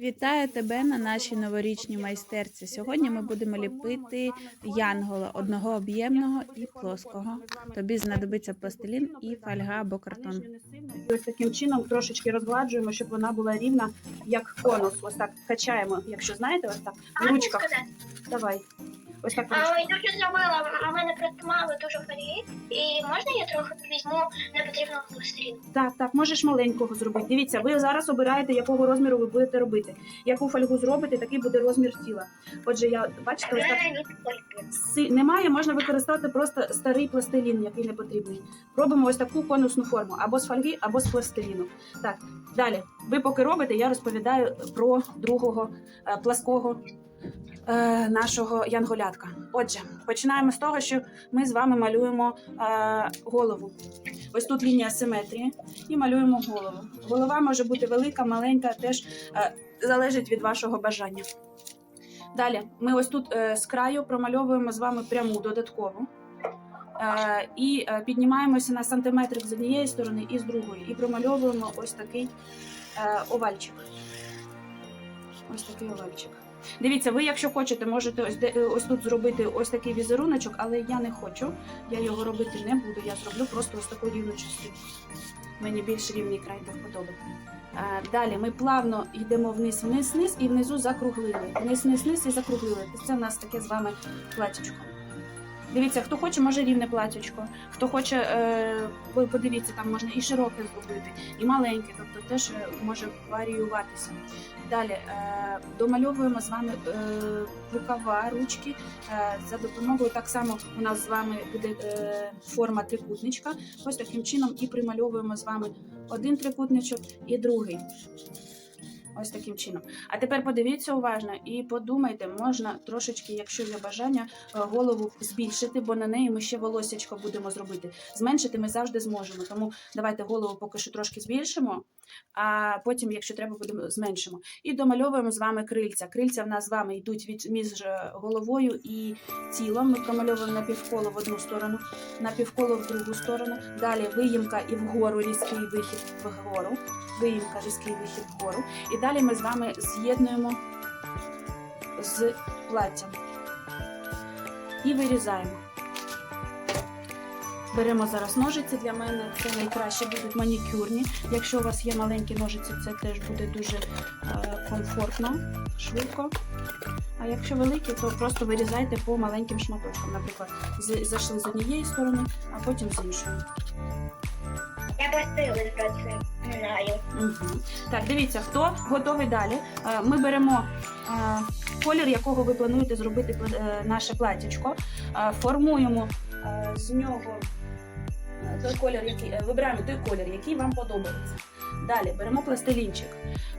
Вітаю тебе на нашій новорічній майстерці. Сьогодні ми будемо ліпити янгола одного об'ємного і плоского. Тобі знадобиться пластилін і фольга або картон. Ось таким чином трошечки розгладжуємо, щоб вона була рівна, як конус. Ось так качаємо, якщо знаєте, ось так в ручках. Давай. Ось так А, я вже зробила, а в мене просто мало дуже фольги. І можна я трохи візьму непотрібного пластиліну? Так, так, можеш маленького зробити. Дивіться, ви зараз обираєте, якого розміру ви будете робити. Яку фольгу зробите, такий буде розмір тіла. Отже, я бачите, ось так си- немає, можна використати просто старий пластилін, який не потрібний. Робимо ось таку конусну форму або з фольги, або з пластиліну. Так, далі. Ви поки робите, я розповідаю про другого е, плаского е, нашого янголятка. Отже, починаємо з того, що ми з вами малюємо е, голову. Ось тут лінія симетрії, і малюємо голову. Голова може бути велика, маленька, теж е, залежить від вашого бажання. Далі ми ось тут е, з краю промальовуємо з вами пряму додаткову. Е, і е, піднімаємося на сантиметрик з однієї сторони і з другої. І промальовуємо ось такий е, овальчик. Ось такий овальчик. Дивіться, ви, якщо хочете, можете ось, де- ось тут зробити ось такий візеруночок, але я не хочу. Я його робити не буду. Я зроблю просто ось таку рівну частину. Мені більш рівний край до вподоби. Е, Далі ми плавно йдемо вниз, вниз, вниз і внизу закруглили. Вниз, вниз, вниз і закруглили. Це в нас таке з вами платічко. Дивіться, хто хоче, може рівне платічко. Хто хоче, е, подивіться, там можна і широке зробити, і маленьке, тобто теж е, може варіюватися. Далі е, домальовуємо з вами е, рукава, ручки. Е, за допомогою так само у нас з вами буде е, форма трикутничка. Ось таким чином і примальовуємо з вами один трикутничок і другий. Ось таким чином. А тепер подивіться уважно і подумайте, можна трошечки, якщо є бажання, е, голову збільшити, бо на неї ми ще волосячко будемо зробити. Зменшити ми завжди зможемо. Тому давайте голову поки що трошки збільшимо, а потім, якщо треба, будемо зменшимо. І домальовуємо з вами крильця. Крильця в нас з вами йдуть від між е, головою і тілом. Ми промальовуємо на півколо в одну сторону, на півколо в другу сторону. Далі виїмка і вгору різкий вихід вгору. Виїмка, різкий вихід вгору. І далі ми з вами з'єднуємо з платтям і вирізаємо. Беремо зараз ножиці. Для мене це найкраще будуть манікюрні. Якщо у вас є маленькі ножиці, це теж буде дуже е, комфортно, швидко. А якщо великі, то просто вирізайте по маленьким шматочкам. Наприклад, зайшли з однієї сторони, а потім з іншої. Я пластилин просто. Угу. Так, дивіться, хто готовий далі. Е, Ми беремо е, колір, якого ви плануєте зробити наше платічко. Формуємо з нього той колір, який е, вибираємо той колір, який вам подобається. Далі беремо пластилінчик,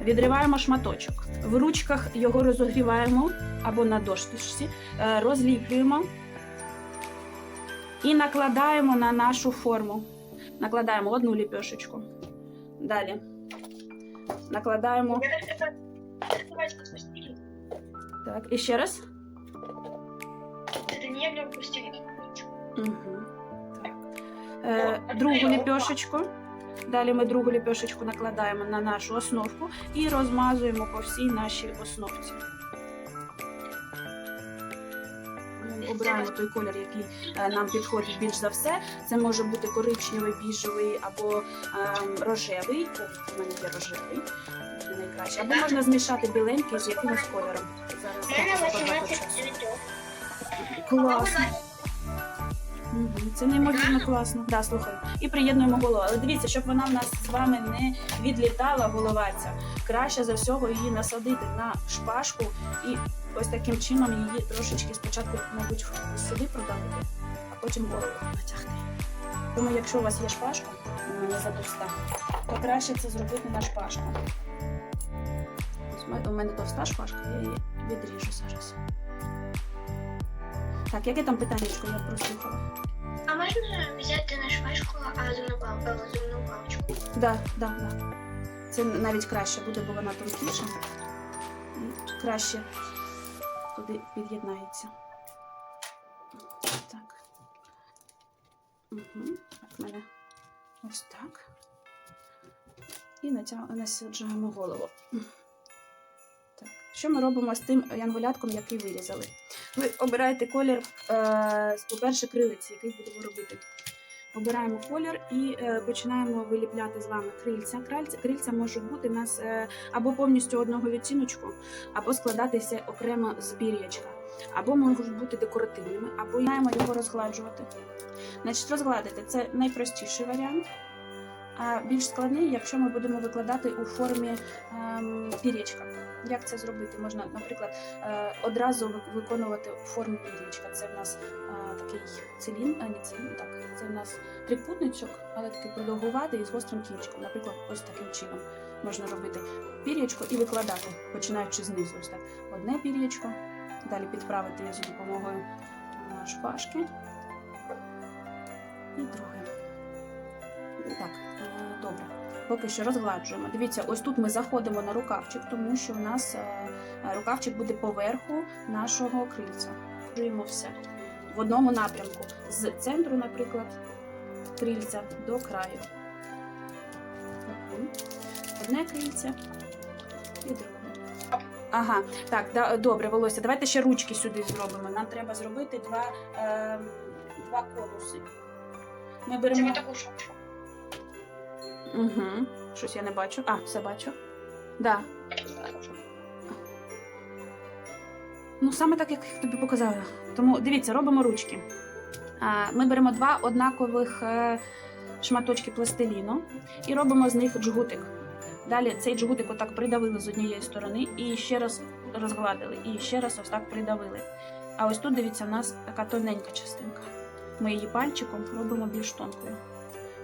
відриваємо шматочок. В ручках його розогріваємо або на дошці, е, розліплюємо і накладаємо на нашу форму. Накладаємо одну ліпешечку. Далі накладаємо. Так і ще раз. Це не я. Угу. Е, другу ліпешечку. Далі ми другу ліпешечку накладаємо на нашу основку і розмазуємо по всій нашій основці. Обираємо той колір, який е, нам підходить більш за все. Це може бути коричневий, біжевий або ем, рожевий. У мене є рожевий. Найкраще. Або можна змішати біленький з якимось кольором. Зараз багато часу. Класно. Мгм, Це неймовірно класно. Да, слухаю. І приєднуємо голову. Але дивіться, щоб вона в нас з вами не відлітала голова ця. Краще за всього її насадити на шпажку і ось таким чином її трошечки спочатку, мабуть, сюди продавити, а потім голову натягти. Тому, якщо у вас є шпажка, вона не затовста, то краще це зробити на шпажку. Ось У мене товста шпажка, я її відріжу зараз. Так, яке там питаннячко я прослухала? А можна взяти на шпажку а зумну пал- зумну паличку? Да, да, да. Це навіть краще буде, бо вона тонкіша. І краще туди під'єднається. Так. Угу. Так, мене ось так. І натя... насаджуємо голову. Що ми робимо з тим янголятком, який вирізали? Ви обираєте колір, е, по-перше, крилиці, який будемо робити. Обираємо колір і е, починаємо виліпляти з вами крильця. Крильця, крильця можуть бути у нас е, або повністю одного відтіночку, або складатися окремо з пір'ячка, або можуть бути декоративними, або маємо його розгладжувати. Значить, розгладити це найпростіший варіант. А більш складний, якщо ми будемо викладати у формі ем, пір'ячка. Як це зробити? Можна, наприклад, е, одразу виконувати у формі. Це в нас е, такий цилін, а не цилін, так. Це в нас трикутничок, але такий продовгуватий і з гострим кінчиком. Наприклад, ось таким чином можна робити пір'ячко і викладати, починаючи знизу. Ось так. Одне пір'ячко, далі підправити за допомогою е, шпажки. І друге. Так, добре. Поки що розгладжуємо. Дивіться, ось тут ми заходимо на рукавчик, тому що в нас е, е, рукавчик буде поверху нашого крильця. Розгладжуємо все в одному напрямку. З центру, наприклад, крильця до краю. Одне крильце і друге. Ага, так, да, добре, волосся. Давайте ще ручки сюди зробимо. Нам треба зробити два, е, два конуси. Ми беремо. таку шапку. Угу. Щось я не бачу. А, все бачу. Да. Ну, саме так, як я тобі показала. Тому дивіться, робимо ручки. Ми беремо два однакових е, шматочки пластиліну і робимо з них джгутик. Далі цей джгутик отак придавили з однієї сторони і ще раз розгладили, і ще раз ось так придавили. А ось тут, дивіться, у нас така тоненька частинка. Ми її пальчиком робимо більш тонкою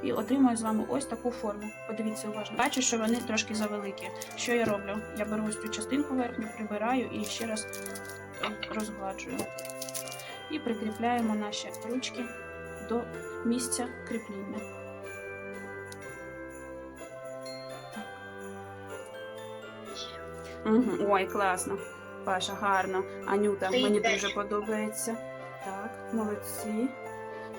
і отримую з вами ось таку форму. Подивіться уважно. Бачу, що вони трошки завеликі. Що я роблю? Я беру ось цю частинку верхню, прибираю і ще раз е, розгладжую. І прикріпляємо наші ручки до місця кріпління. Угу. Ой, класно. Паша, гарно. Анюта, мені дуже подобається. Так, молодці.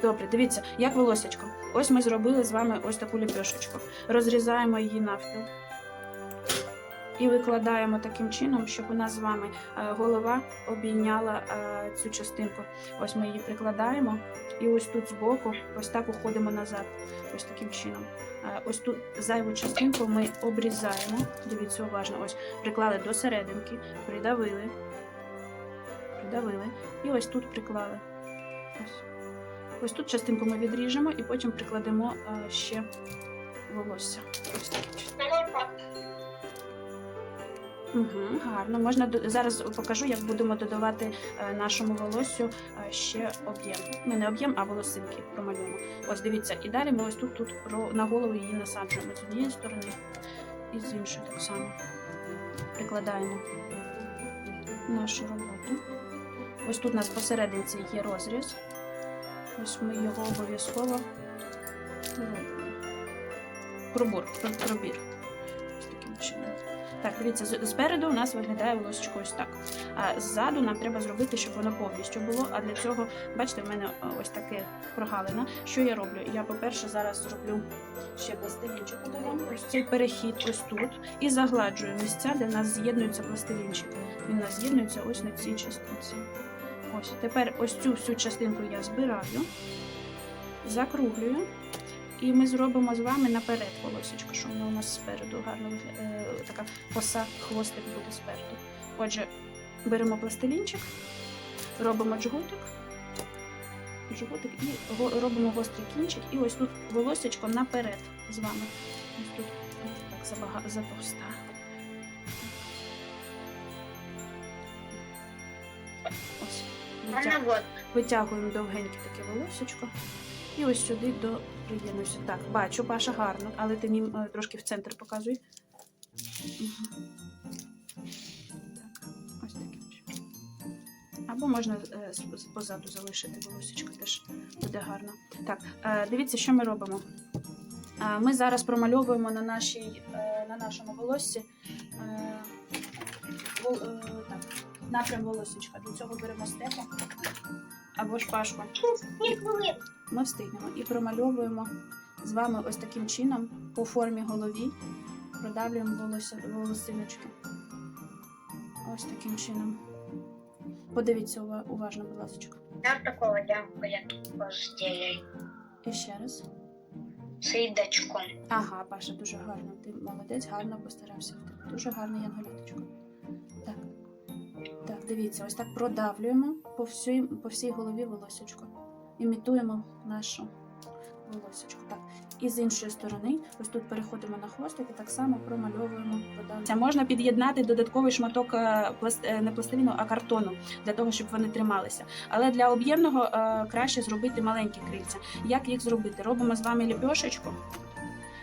Добре, дивіться, як волосечко. Ось ми зробили з вами ось таку ліпешечку. Розрізаємо її навпіл. І викладаємо таким чином, щоб у нас з вами е, голова обійняла е, цю частинку. Ось ми її прикладаємо, і ось тут збоку, ось так уходимо назад. Ось таким чином. Е, Ось тут зайву частинку ми обрізаємо. Дивіться уважно. Ось приклали до серединки, придавили, придавили, і ось тут приклали. Ось. Ось тут частинку ми відріжемо і потім прикладемо е, ще волосся. Угу, гарно. Можна зараз покажу, як будемо додавати е, нашому волоссю е, ще об'єм. Ну, не об'єм, а волосинки промалюємо. Ось дивіться, і далі ми ось тут, тут на голову її насаджуємо з однієї сторони і з іншої так само. Прикладаємо нашу роботу. Ось тут у нас посерединці є розріз. Ось ми його обов'язково робимо. Пробор, про- пробір. Ось таким чином. Так, дивіться, спереду у нас виглядає волосечко ось так. А ззаду нам треба зробити, щоб воно повністю було. А для цього, бачите, в мене е, ось таке прогалина. Що я роблю? Я, по-перше, зараз зроблю ще пластилінчик додам. Ось цей перехід ось тут. І загладжую місця, де в нас з'єднується пластилінчик. Він у нас з'єднується ось на цій частинці. Ось тепер ось цю всю частинку я збираю, закруглюю. І ми зробимо з вами наперед волосечко, щоб воно у нас спереду гарно виглядає. Така коса, хвостик буде спереду. Отже, беремо пластилінчик, робимо джгутик, джгутик і робимо гострий кінчик. І ось тут волосечко наперед з вами. Ось тут так забага, затовста. Ось. Мене витяг- Витягуємо довгеньке таке волосечко. І ось сюди до приєднуюся. Так, бачу, Паша гарно, але ти мені е, трошки в центр показуй. Мгм. Так, ось чином. Або можна е, позаду залишити волосечко, теж буде гарно. Так, е, дивіться, що ми робимо. Ми зараз промальовуємо на, нашій, на нашому волоссі напрям волосечка. Для цього беремо стеку або шпажку. Ні, хвилин. Ми встигнемо і промальовуємо з вами ось таким чином по формі голові. Продавлюємо волосся, волосиночки. Ось таким чином. Подивіться уважно, будь ласка. Я такого дякую постілі І ще раз. сидачком. Ага, Паша, дуже гарно. Ти молодець, гарно постарався. Дуже гарна янголяточка. Так. Дивіться, ось так продавлюємо по всій, по всій голові волосечко. Імітуємо нашу волосечку. Так. І з іншої сторони, ось тут переходимо на хвостик і так само промальовуємо. Це можна під'єднати додатковий шматок е, е, не пластиліну, а картону для того, щоб вони трималися. Але для об'ємного е, краще зробити маленькі крильця. Як їх зробити? Робимо з вами ліпьошечку.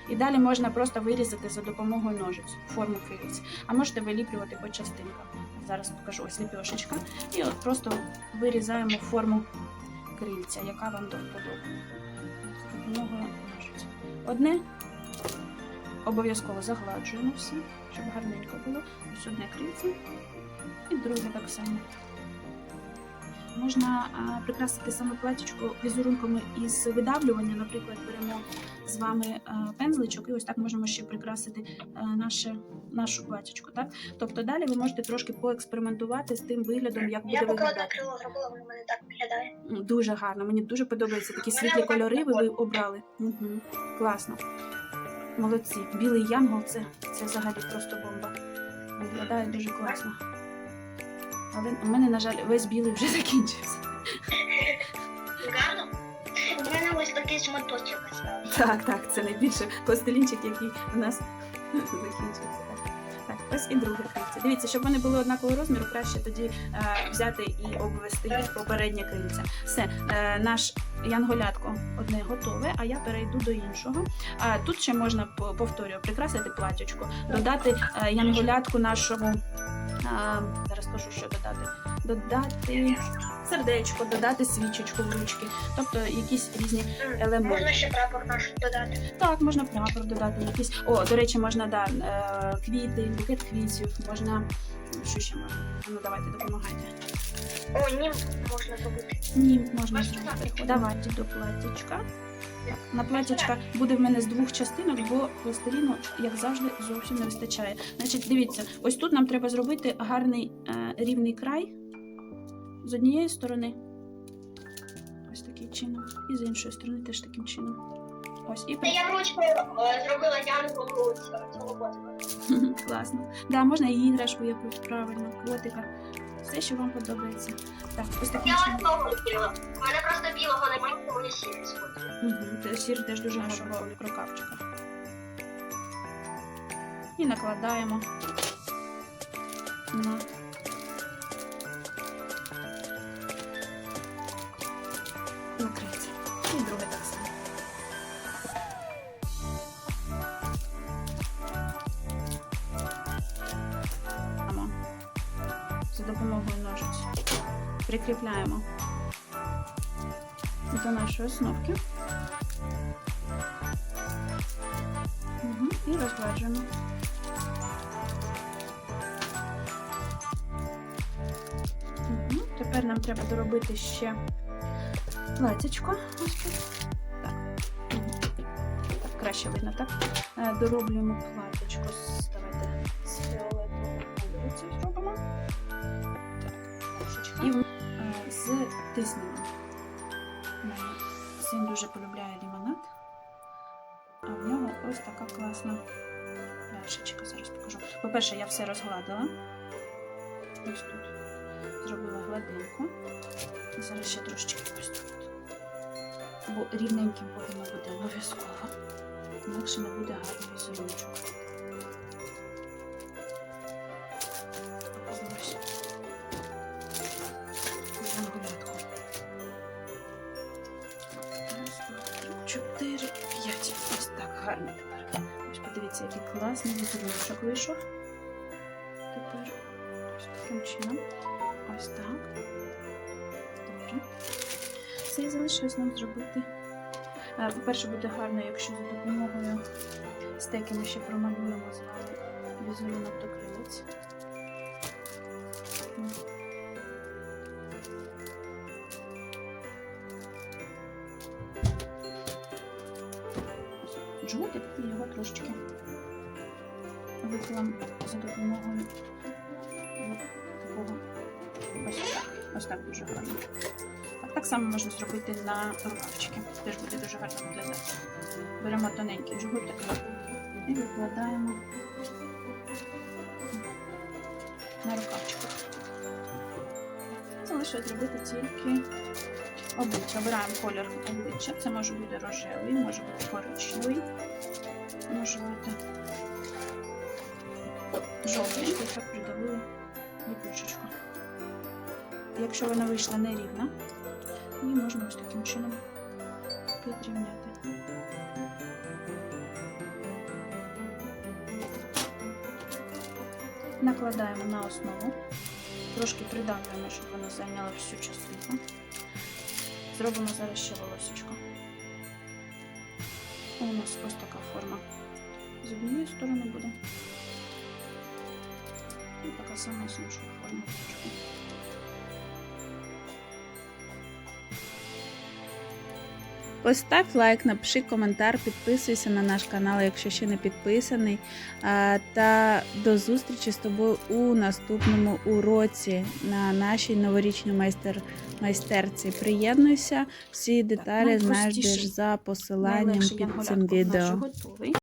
І далі можна просто вирізати за допомогою ножиць форму крильць. А можете виліплювати по частинках. Зараз покажу ось ліпьошечка. І от просто вирізаємо форму крильця, яка вам до вподоби. Одне обов'язково загладжуємо все, щоб гарненько було. Ось одне крильце. І друге так само. Можна прикрасити саме платічко візерунками із видавлювання. Наприклад, беремо з вами пензличок, і ось так можемо ще прикрасити наше, нашу платічку. Так? Тобто далі ви можете трошки поекспериментувати з тим виглядом, як буде Я виглядати. крило зробила, воно мене так виглядає. Дуже гарно, мені дуже подобаються такі світлі отак кольори. Ви, ви обрали. Угу. Класно. Молодці. Білий янгол це, це взагалі просто бомба. Виглядає дуже класно. Але у мене, на жаль, весь білий вже закінчився. Гарно? У мене ось такий шматочок. Так, так, це найбільше пластилінчик, який у нас закінчився. Так. Так, ось і друге крильце. Дивіться, щоб вони були однакового розміру, краще тоді е, взяти і обвести їх попереднє крильце. Все, е, наш янголятко одне готове, а я перейду до іншого. А тут ще можна повторюю, прикрасити платячку, додати е, янголятку нашого. е, зараз кажу, що додати. Додати сердечко, додати свічечку в ручки, тобто якісь різні елементи. Можна ще прапор наш додати. Так, можна прапор додати якісь. О, до речі, можна да, е, квіти, букет квітів, можна. Що ще можна? Ну давайте допомагайте. О, нім можна зробити. Ні, можна зробити. Давайте до платячка. На платячка буде в мене з двох частинок, бо пластиліну, як завжди, зовсім не вистачає. Значить, дивіться, ось тут нам треба зробити гарний е, рівний край з однієї сторони. Ось таким чином. І з іншої сторони теж таким чином. Ось і Це я ручкою е, зробила янголу цього котика. Класно. Да, можна і іграшку якусь правильно, котика. Все, що вам подобається. Так, ось таким Я чином. одного хотіла. У мене просто білого немає, тому я сірий сходила. Угу. Сір теж дуже нашого рукавчика. І накладаємо на нашої основки. Угу. І розгладжуємо. Угу. Тепер нам треба доробити ще. Так. Краще видно, так? Е, Дороблюємо платячко з давайте з фіолетового кольору це зробимо. Так. І в- Син дуже полюбляє лімонад. А в нього ось така класна пляшечка. Зараз покажу. По-перше, я все розгладила. Ось тут зробила гладинку. І зараз ще трошечки ось тут. Бо рівненьким повинно бути обов'язково. Інакше не буде гарний візеруночок. 4, 5. Ось так гарно тепер. Ось подивіться, який класний візерунок вийшов. Тепер ось таким чином. Ось так. Добре. Це і залишилось нам зробити. Е, по-перше, буде гарно, якщо за допомогою стеки ми ще промалюємо з вами візерунок до. Жгутик і його трошечки виклам за допомогою ось так дуже гарно. Так, так само можна зробити на рукавчики. Теж буде дуже гарно виглядати. Беремо тоненький жгутик і викладаємо на рукавчиках. Залишилось зробити тільки обличчя. Обираємо колір обличчя. Це може бути рожевий, може бути коричневий, може бути жовтий, так придавили ліпучечку. Якщо вона вийшла нерівна, її можна ось таким чином підрівняти. Накладаємо на основу, трошки придавлюємо, щоб вона зайняла всю частину. Зробимо зараз ще волосечко. У нас ось така форма. З однієї сторони буде. І така сама з іншої форми. Постав лайк, напиши коментар, підписуйся на наш канал, якщо ще не підписаний. Та до зустрічі з тобою у наступному уроці на нашій новорічній майстер майстерці. Приєднуйся, всі деталі знайдеш за посиланням під цим відео.